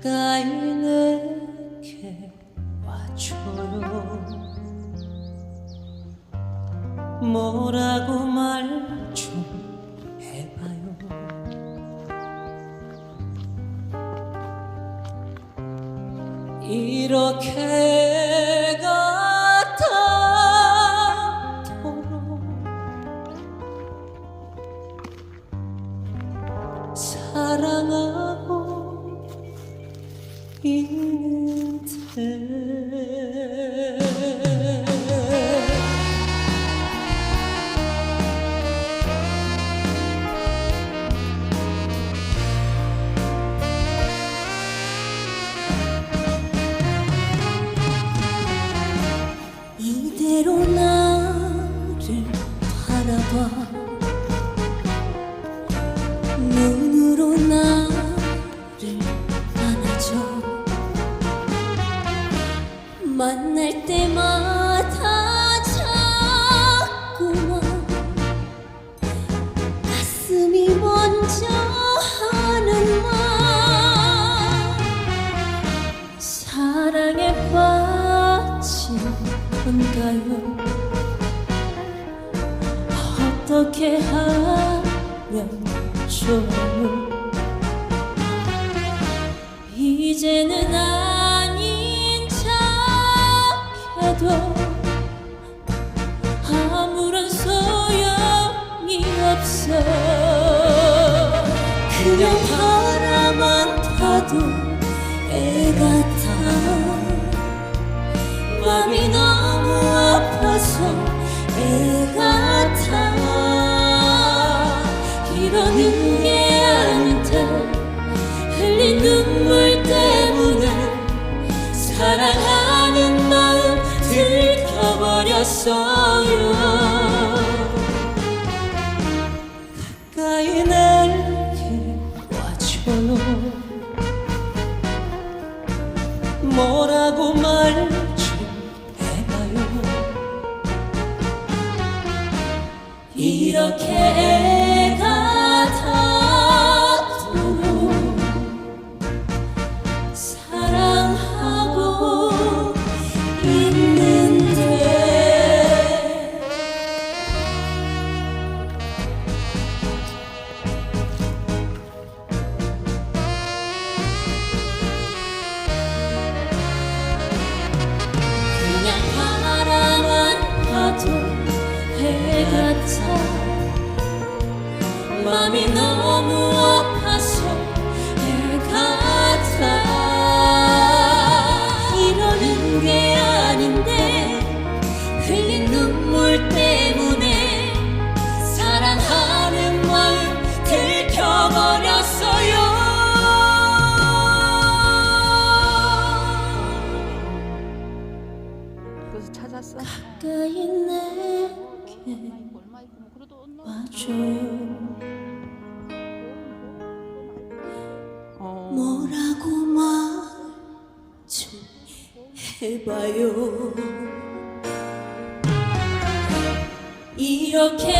가까이 내게 와줘요 뭐라고 말 좀 해봐요. 이렇게 바라봐 만날 때마다 자꾸만 가슴이 먼저 하는 말 사랑에 빠진 건가요? 어떻게 하면 좋아요? 이제는 아 해도 아무런 소용이 없어. 그냥 바라만 봐도 애 같아 맘이 너무 아파서 애 같아 이러는 게 아닌데 흘린 눈물 때문에 사랑하는 마음 들켜버렸어요. 가까이 내게 와줘요 뭐라고 말 좀 해봐요. 이렇게 같아 맘이 너무 아파서 해 같아 이러는 게 아닌데 흘린 눈물 때문에 사랑하는 마음 들켜버렸어요. 그래서 찾았어? 가까이 내게 와줘요 어. 뭐라고 말 좀 해봐요 이렇게